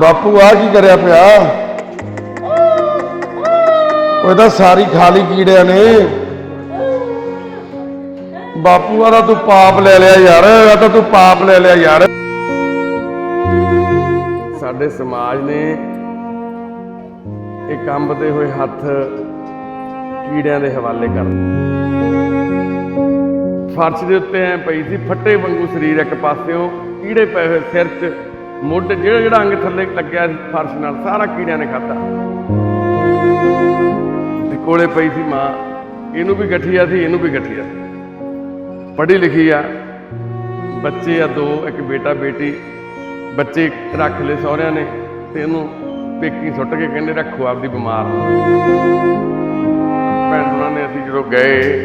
ਬਾਪੂ ਆ ਕੀ ਕਰਿਆ ਪਿਆ? ਉਹ ਤਾਂ ਸਾਰੀ ਖਾਲੀ ਕੀੜਿਆਂ ਨੇ। ਬਾਪੂ ਆ ਤਾਂ ਤੂੰ ਪਾਪ ਲੈ ਲਿਆ ਯਾਰ ਆ ਤਾਂ ਤੂੰ ਪਾਪ ਲੈ ਲਿਆ ਯਾਰ। ਸਾਡੇ ਸਮਾਜ ਨੇ ਇਹ ਕੰਬਦੇ ਹੋਏ ਹੱਥ ਕੀੜਿਆਂ ਦੇ ਹਵਾਲੇ ਕਰ ਫਰਸ਼ ਦੇ ਉੱਤੇ ਐ ਪਈ ਸੀ, ਫੱਟੇ ਵਾਂਗੂ ਸਰੀਰ ਇੱਕ ਪਾਸਿਓਂ ਕੀੜੇ ਪਏ ਹੋਏ ਸਿਰ 'ਚ, ਮੁੱਢ ਜਿਹੜਾ ਜਿਹੜਾ ਅੰਗ ਥੱਲੇ ਲੱਗਿਆ ਫਰਸ਼ ਨਾਲ ਸਾਰਾ ਕੀੜਿਆਂ ਨੇ ਖਾਧਾ। ਤੇ ਕੋਲੇ ਪਈ ਸੀ ਮਾਂ, ਇਹਨੂੰ ਵੀ ਗਠੀਆ ਸੀ, ਇਹਨੂੰ ਵੀ ਗਠੀਆ। ਸੀ ਪੜ੍ਹੀ ਲਿਖੀ ਆ, ਬੱਚੇ ਆ ਦੋ, ਇੱਕ ਬੇਟਾ ਬੇਟੀ, ਬੱਚੇ ਰੱਖ ਲਏ ਸਹੁਰਿਆਂ ਨੇ, ਤੇ ਇਹਨੂੰ ਪੇਕੀ ਸੁੱਟ ਕੇ ਕਹਿੰਦੇ ਰੱਖੋ ਆਪਦੀ ਬਿਮਾਰ। ਭੈਣ ਉਹਨਾਂ ਨੇ ਅਸੀਂ ਜਦੋਂ ਗਏ,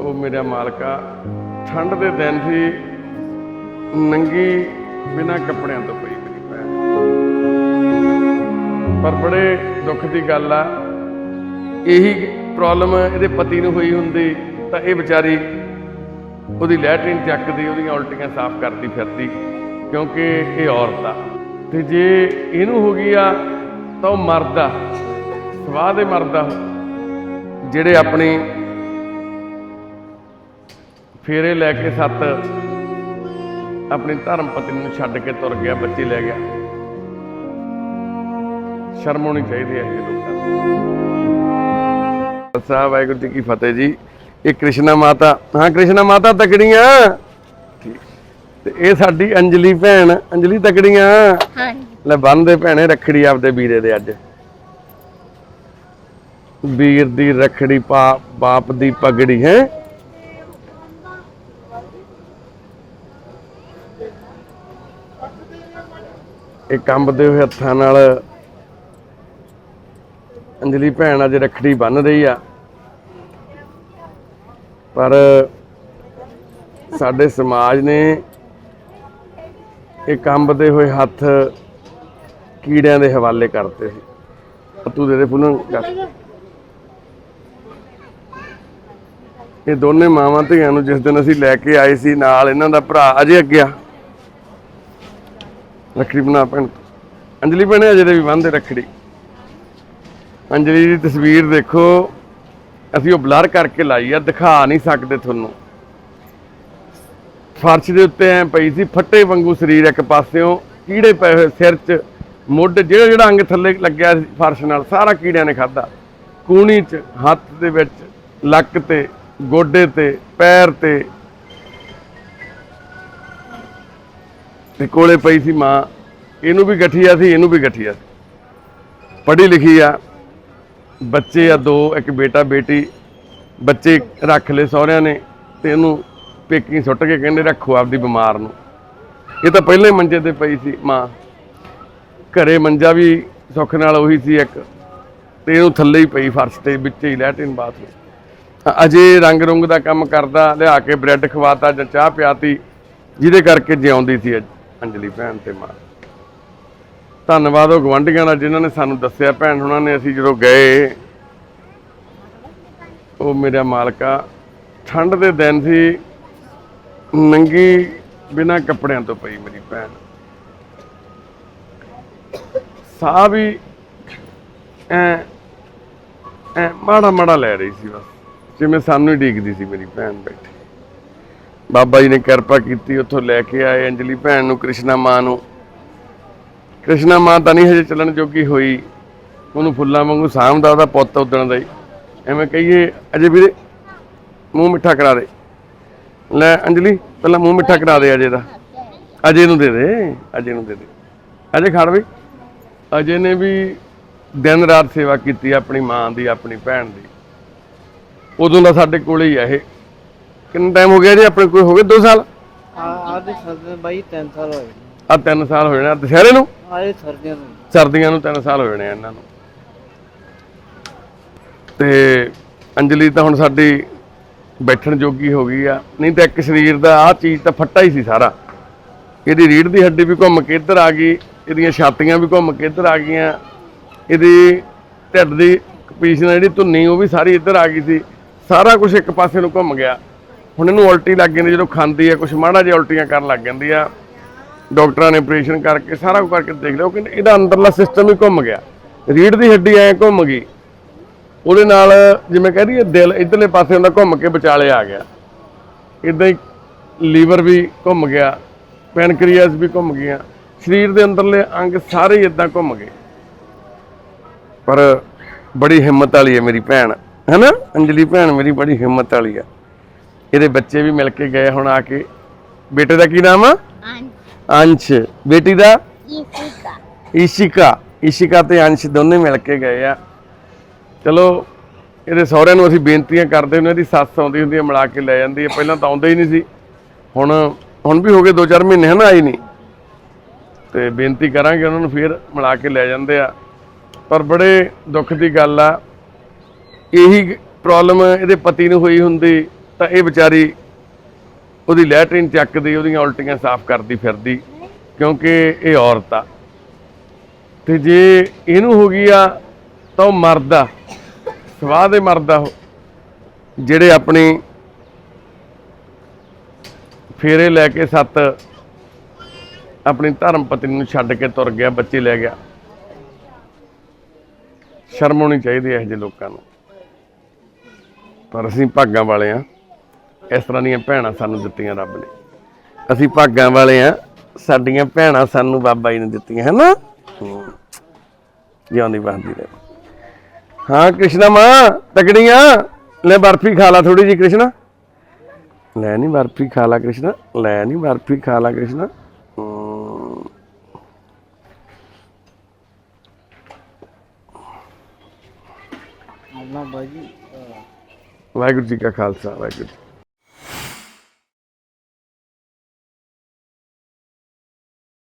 ਉਹ ਮੇਰਾ ਮਾਲਕਾ ਠੰਡ ਦੇ ਦਿਨ ਸੀ ਨੰਗੀ ਬਿਨਾਂ ਕੱਪੜਿਆਂ ਤੋਂ ਪਈ ਮੇਰੀ ਭੈਣ ਪਰ ਬੜੇ ਦੁੱਖ ਦੀ ਗੱਲ ਆ, ਇਹੀ ਪ੍ਰੋਬਲਮ ਇਹਦੇ ਪਤੀ ਨੂੰ ਹੋਈ ਹੁੰਦੀ, ਤਾਂ ਇਹ ਵਿਚਾਰੀ ਉਹਦੀ ਲੈਟਰਿਨ ਚੱਕਦੀ, ਉਹਦੀਆਂ ਉਲਟੀਆਂ ਸਾਫ਼ ਕਰਦੀ ਫਿਰਦੀ, ਕਿਉਂਕਿ ਇਹ ਔਰਤ ਆ। ਤੇ ਜੇ ਇਹਨੂੰ ਹੋ ਗਈ ਆ, ਤਾਂ ਉਹ ਮਰਦਾ ਸਵਾਹ ਦੇ ਮਰਦਾ ਜਿਹੜੇ ਆਪਣੀ ਫੇਰੇ ਲੈ ਕੇ ਸੱਤ ਆਪਣੀ ਧਰਮ ਪਤਨੀ ਨੂੰ ਛੱਡ ਕੇ ਤੁਰ ਗਿਆ ਬੱਚੇ ਲੈ ਗਿਆ। ਸ਼ਰਮ ਹੋਣੀ ਚਾਹੀਦੀ ਹੈ ਇਹ ਲੋਕਾਂ ਨੂੰ। ਸਾਹਿਬ ਵਾਹਿਗੁਰੂ ਜੀ ਕੀ ਫਤਿਹ ਜੀ। ਇਹ ਕ੍ਰਿਸ਼ਨਾ ਮਾਤਾ ਹਾਂ ਕ੍ਰਿਸ਼ਨਾ ਮਾਤਾ ਤਕੜੀਆਂ। ਤੇ ਇਹ ਸਾਡੀ ਅੰਜਲੀ ਭੈਣ ਅੰਜਲੀ ਤਕੜੀਆਂ। ਹਾਂਜੀ। ਲੈ ਬੰਨਦੇ ਭੈਣੇ ਰੱਖੜੀ ਆਪਦੇ ਵੀਰੇ ਦੇ ਅੱਜ। ਵੀਰ ਦੀ ਰੱਖੜੀ ਪਾ ਬਾਪ ਦੀ ਪਗੜੀ ਹੈ। ਇਹ ਕੰਬਦੇ ਹੋਏ ਹੱਥਾਂ ਨਾਲ ਅੰਜਲੀ ਭੈਣ ਅੱਜ ਰੱਖੜੀ ਬੰਨ ਰਹੀ ਆ। ਪਰ ਸਾਡੇ ਸਮਾਜ ਨੇ ਇਹ ਕੰਬਦੇ ਹੋਏ ਹੱਥ ਕੀੜਿਆਂ ਦੇ ਹਵਾਲੇ ਕਰਤੇ ਸੀ। ਆ ਤੂੰ ਦੇ ਦੇ ਫੁੱਲਾਂ ਇਹ ਦੋਨੇ ਮਾਵਾਂ ਧੀਆਂ ਨੂੰ ਜਿਸ ਦਿਨ ਅਸੀਂ ਲੈ ਕੇ ਆਏ ਸੀ ਨਾਲ ਇਹਨਾਂ ਦਾ ਭਰਾ ਅਜੇ ਅੱਗਿਆ ਰੱਖੜੀ ਬਣਾ ਭੈਣ। ਅੰਜਲੀ ਭੈਣੇ ਅਜੇ ਵੀ ਬੰਨਦੇ ਰੱਖੜੀ। ਅੰਜਲੀ ਦੀ ਤਸਵੀਰ ਦੇਖੋ। ਅਸੀਂ ਉਹ ਬਲਰ ਕਰਕੇ ਲਾਈ ਆ, ਦਿਖਾ ਨਹੀਂ ਸਕਦੇ ਤੁਹਾਨੂੰ। ਫਰਸ਼ ਦੇ ਉੱਤੇ ਐ ਪਈ ਸੀ, ਫੱਟੇ ਵਾਂਗੂ ਸਰੀਰ ਇੱਕ ਪਾਸਿਓਂ, ਕੀੜੇ ਪਏ ਹੋਏ ਸਿਰ 'ਚ, ਮੁੱਢ ਜਿਹੜਾ ਜਿਹੜਾ ਅੰਗ ਥੱਲੇ ਲੱਗਿਆ ਸੀ ਫਰਸ਼ ਨਾਲ, ਸਾਰਾ ਕੀੜਿਆਂ ਨੇ ਖਾਧਾ। ਕੂਣੀ 'ਚ, ਹੱਥ ਦੇ ਵਿੱਚ, ਲੱਕ ਤੇ, ਗੋਡੇ ਤੇ, ਪੈਰ ਤੇ ਤੇ ਕੋਲੇ ਪਈ ਸੀ ਮਾਂ, ਇਹਨੂੰ ਵੀ ਗਠੀਆ ਸੀ, ਇਹਨੂੰ ਵੀ ਗਠੀਆ ਸੀ। ਪੜ੍ਹੀ ਲਿਖੀ ਆ, ਬੱਚੇ ਆ ਦੋ, ਇੱਕ ਬੇਟਾ, ਬੇਟੀ, ਬੱਚੇ ਰੱਖ ਲਏ ਸਹੁਰਿਆਂ ਨੇ ਤੇ ਇਹਨੂੰ ਪੇਕੀ ਸੁੱਟ ਕੇ ਕਹਿੰਦੇ ਰੱਖੋ ਆਪਦੀ ਬਿਮਾਰ ਨੂੰ। ਇਹ ਤਾਂ ਪਹਿਲੇ ਮੰਜੇ ਤੇ ਪਈ ਸੀ ਮਾਂ। ਘਰੇ ਮੰਜਾ ਵੀ ਸੁੱਖ ਨਾਲ ਉਹੀ ਸੀ ਇੱਕ, ਤੇ ਇਹਨੂੰ ਥੱਲੇ ਹੀ ਪਈ ਫਰਸ਼ ਤੇ, ਵਿੱਚ ਹੀ ਲੈਟਰਿਨ ਬਾਥਰੂਮ। ਅਜੇ ਰੰਗ ਰੁੰਗ ਦਾ ਕੰਮ ਕਰਦਾ, ਲਿਆ ਕੇ ਬ੍ਰੈਡ ਖਵਾਤਾ ਜਾਂ ਚਾਹ ਪਿਆਤੀ, ਜਿਹਦੇ ਕਰਕੇ ਜਿਉਂਦੀ ਸੀ ਅੱਜ। ਅੰਜਲੀ ਭੈਣ ਤੇ ਮਾਂ। ਧੰਨਵਾਦ ਉਹ ਗਵੰਡੀਆਂ ਦਾ ਜਿਨ੍ਹਾਂ ਨੇ ਸਾਨੂੰ ਦੱਸਿਆ, ਭੈਣ ਉਹਨਾਂ ਨੇ ਅਸੀਂ ਜਦੋਂ ਗਏ, ਉਹ ਮੇਰਾ ਮਾਲਕਾ ਠੰਡ ਦੇ ਦਿਨ ਸੀ, ਨੰਗੀ ਬਿਨਾਂ ਕੱਪੜਿਆਂ ਤੋਂ ਪਈ ਮੇਰੀ ਭੈਣ। ਸਾਹ ਵੀ ਐ ਐ ਮਾੜਾ ਮਾੜਾ ਲੈ ਰਹੀ ਸੀ ਬਸ, ਜਿਵੇਂ ਸਾਨੂੰ ਹੀ ਡੀਕਦੀ ਸੀ ਮੇਰੀ ਭੈਣ ਬੈਠੀ। ਬਾਬਾ ਜੀ ਨੇ ਕਿਰਪਾ ਕੀਤੀ ਉੱਥੋਂ ਲੈ ਕੇ ਆਏ ਅੰਜਲੀ ਭੈਣ ਨੂੰ, ਕ੍ਰਿਸ਼ਨਾ ਮਾਂ ਨੂੰ। ਕ੍ਰਿਸ਼ਨਾ ਮਾਂ ਤਾਂ ਨਹੀਂ ਹਜੇ ਚੱਲਣ ਜੋਗੀ ਹੋਈ। ਉਹਨੂੰ ਫੁੱਲਾਂ ਵਾਂਗੂ ਸਾਂਭਦਾ ਉਹਦਾ ਪੁੱਤ ਉਦਣ ਦਾ ਹੀ। ਐਵੇਂ ਕਹੀਏ, ਅਜੇ ਵੀਰੇ, ਮੂੰਹ ਮਿੱਠਾ ਕਰਾ ਦੇ। ਲੈ ਅੰਜਲੀ, ਪਹਿਲਾਂ ਮੂੰਹ ਮਿੱਠਾ ਕਰਾ ਦੇ ਅਜੇ ਦਾ। ਅਜੇ ਨੂੰ ਦੇ ਦੇ, ਅਜੇ ਨੂੰ ਦੇ ਦੇ। ਅਜੇ ਖੜ ਵੀ ਅਜੇ ਨੇ ਵੀ ਦਿਨ ਰਾਤ ਸੇਵਾ ਕੀਤੀ ਆਪਣੀ ਮਾਂ ਦੀ, ਆਪਣੀ ਭੈਣ ਦੀ। ਉਦੋਂ ਦਾ ਸਾਡੇ ਕੋਲੇ ਹੀ ਆ ਇਹ। ਕਿੰਨਾ ਟਾਈਮ ਹੋ ਗਿਆ ਜੀ? ਆਪਣੇ ਕੋਲ ਹੋ ਗਏ 2 ਸਾਲ? ਆ ਆਦੇ ਸਰਦੀਆਂ ਬਾਈ 3 ਸਾਲ ਹੋਏ ਆ 3 ਸਾਲ ਹੋ ਜਾਣੇ ਆ। ਦੁਸਹਿਰੇ ਨੂੰ? ਆਏ ਸਰਦੀਆਂ ਨੂੰ। ਸਰਦੀਆਂ ਨੂੰ 3 ਸਾਲ ਹੋ ਜਾਣੇ ਆ ਇਹਨਾਂ ਨੂੰ। ਤੇ ਅੰਜਲੀ ਤਾਂ ਹੁਣ ਸਾਡੀ ਬੈਠਣ ਜੋਗੀ ਹੋ ਗਈ ਆ। ਨਹੀਂ ਤਾਂ ਇੱਕ ਸਰੀਰ ਦਾ ਆਹ ਚੀਜ਼ ਤਾਂ ਫੱਟਾ ਹੀ ਸੀ ਸਾਰਾ। ਇਹਦੀ ਰੀੜ ਦੀ ਹੱਡੀ ਵੀ ਘੁੰਮ ਕੇ ਇੱਧਰ ਆ ਗਈ ਇਹਦੀਆਂ ਛਾਤੀਆਂ ਵੀ ਘੁੰਮ ਕੇ ਇੱਧਰ ਆ ਗਈਆਂ। ਇਹਦੀ ਢਿੱਡ ਦੀ ਪੀਛ ਨਾਲ ਜਿਹੜੀ ਧੁੰਨੀ ਉਹ ਵੀ ਸਾਰੀ ਇੱਧਰ ਆ ਗਈ ਸੀ। ਸਾਰਾ ਕੁਝ ਇੱਕ ਪਾਸੇ ਨੂੰ ਘੁੰਮ ਗਿਆ। ਹੁਣ ਇਹਨੂੰ ਉਲਟੀ ਲੱਗ ਜਾਂਦੀ, ਜਦੋਂ ਖਾਂਦੀ ਹੈ, ਕੁਛ ਮਾੜਾ ਜਿਹਾ ਉਲਟੀਆਂ ਕਰਨ ਲੱਗ ਜਾਂਦੀ ਆ। ਡਾਕਟਰਾਂ ਨੇ ਆਪਰੇਸ਼ਨ ਕਰਕੇ ਸਾਰਾ ਕੁਝ ਕਰਕੇ ਦੇਖ ਲਿਆ, ਉਹ ਕਹਿੰਦੇ ਇਹਦਾ ਅੰਦਰਲਾ ਸਿਸਟਮ ਹੀ ਘੁੰਮ ਗਿਆ। ਰੀੜ ਦੀ ਹੱਡੀ ਐ ਘੁੰਮ ਗਈ। ਉਹਦੇ ਨਾਲ ਜਿਵੇਂ ਕਹਿ ਦਈਏ, ਦਿਲ ਇਧਰਲੇ ਪਾਸੇ ਹੁੰਦਾ, ਘੁੰਮ ਕੇ ਵਿਚਾਲੇ ਆ ਗਿਆ। ਇਦਾਂ ਹੀ ਲੀਵਰ ਵੀ ਘੁੰਮ ਗਿਆ ਪੈਨਕ੍ਰੀਅਸ ਵੀ ਘੁੰਮ ਗਿਆ ਸਰੀਰ ਦੇ ਅੰਦਰਲੇ ਅੰਗ ਸਾਰੇ ਹੀ ਇਦਾਂ ਘੁੰਮ ਗਏ। ਪਰ ਬੜੀ ਹਿੰਮਤ ਵਾਲੀ ਹੈ ਮੇਰੀ ਭੈਣ, ਹੈਨਾ? ਅੰਜਲੀ ਭੈਣ ਮੇਰੀ ਬੜੀ ਹਿੰਮਤ ਵਾਲੀ ਆ। ਇਹਦੇ ਬੱਚੇ ਵੀ ਮਿਲ ਕੇ ਗਏ ਹੁਣ ਆ ਕੇ। ਬੇਟੇ ਦਾ ਕੀ ਨਾਮ ਆ? ਅੰਸ਼। ਬੇਟੀ ਦਾ? Jessica. ਇਸ਼ਿਕਾ ਇਸ਼ਿਕਾ ਤੇ ਅੰਸ਼ ਦੋਨੇ ਮਿਲ ਕੇ ਗਏ ਆ। ਚਲੋ ਇਹਦੇ ਸਹੁਰਿਆਂ ਨੂੰ ਅਸੀਂ ਬੇਨਤੀਆਂ ਕਰਦੇ ਹੁੰਦੇ ਇਹਦੀ ਸੱਸ ਆਉਂਦੀ ਹੁੰਦੀ ਹੈ ਮਿਲਾ ਕੇ ਲੈ ਜਾਂਦੀ ਹੈ ਪਹਿਲਾਂ ਤਾਂ ਆਉਂਦੇ ਹੀ ਨਹੀਂ ਸੀ। ਹੁਣ ਹੁਣ ਵੀ ਹੋ ਗਏ 2-4 ਮਹੀਨੇ ਹਨ ਆਈ ਨਹੀਂ। ਤੇ ਬੇਨਤੀ ਕਰਾਂਗੇ ਉਹਨਾਂ ਨੂੰ ਫੇਰ ਮਿਲਾ ਕੇ ਲੈ ਜਾਂਦੇ ਆ। ਪਰ ਬੜੇ ਦੁੱਖ ਦੀ ਗੱਲ ਆ। ਇਹੀ ਪ੍ਰੋਬਲਮ ਇਹਦੇ ਪਤੀ ਨੂੰ ਹੋਈ ਹੁੰਦੀ। ਤਾਂ ਇਹ ਵਿਚਾਰੀ ਉਹਦੀ ਲੈਟਰਿਨ ਚੱਕਦੀ, ਉਹਦੀਆਂ ਉਲਟੀਆਂ ਸਾਫ਼ ਕਰਦੀ ਫਿਰਦੀ, ਕਿਉਂਕਿ ਇਹ ਔਰਤ ਆ। ਤੇ ਜੇ ਇਹਨੂੰ ਹੋ ਗਈ ਆ, ਤਾਂ ਉਹ ਮਰਦਾ ਸਵਾਹ ਦੇ ਮਰਦਾ ਉਹ, ਜਿਹੜੇ ਆਪਣੀ ਫੇਰੇ ਲੈ ਕੇ ਸੱਤ ਆਪਣੀ ਧਰਮ ਪਤਨੀ ਨੂੰ ਛੱਡ ਕੇ ਤੁਰ ਗਿਆ, ਬੱਚੇ ਲੈ ਗਿਆ। ਸ਼ਰਮ ਹੋਣੀ ਚਾਹੀਦੀ ਹੈ ਇਹੋ ਜਿਹੇ ਲੋਕਾਂ ਨੂੰ। ਪਰ ਅਸੀਂ ਭਾਗਾਂ ਵਾਲੇ ਆ। ਇਸ ਤਰ੍ਹਾਂ ਦੀਆਂ ਭੈਣਾਂ ਸਾਨੂੰ ਦਿੱਤੀਆਂ ਰੱਬ ਨੇ। ਅਸੀਂ ਭਾਗਾਂ ਵਾਲੇ ਆ ਸਾਡੀਆਂ ਭੈਣਾਂ ਸਾਨੂੰ ਬਾਬਾ ਜੀ ਨੇ ਦਿੱਤੀਆਂ ਹੈਨਾ। ਜਿਉਂਦੀ ਬਾਂਦੀ ਰਹੇ ਹਾਂ ਕ੍ਰਿਸ਼ਨਾ ਮਾਂ ਤਕੜੀਆਂ। ਲੈ ਬਰਫੀ ਖਾ ਲਾ ਥੋੜੀ ਜੀ ਕ੍ਰਿਸ਼ਨਾ। ਲੈ ਨਹੀਂ ਬਰਫੀ ਖਾ ਲਾ ਕ੍ਰਿਸ਼ਨਾ। ਲੈ ਨਹੀਂ ਬਰਫੀ ਖਾ ਲਾ ਕ੍ਰਿਸ਼ਨਾ। ਅੱਲਾ ਬਾਜੀ ਵਾਹਿਗੁਰੂ ਜੀ ਕਾ ਖਾਲਸਾ ਵਾਹਿਗੁਰੂ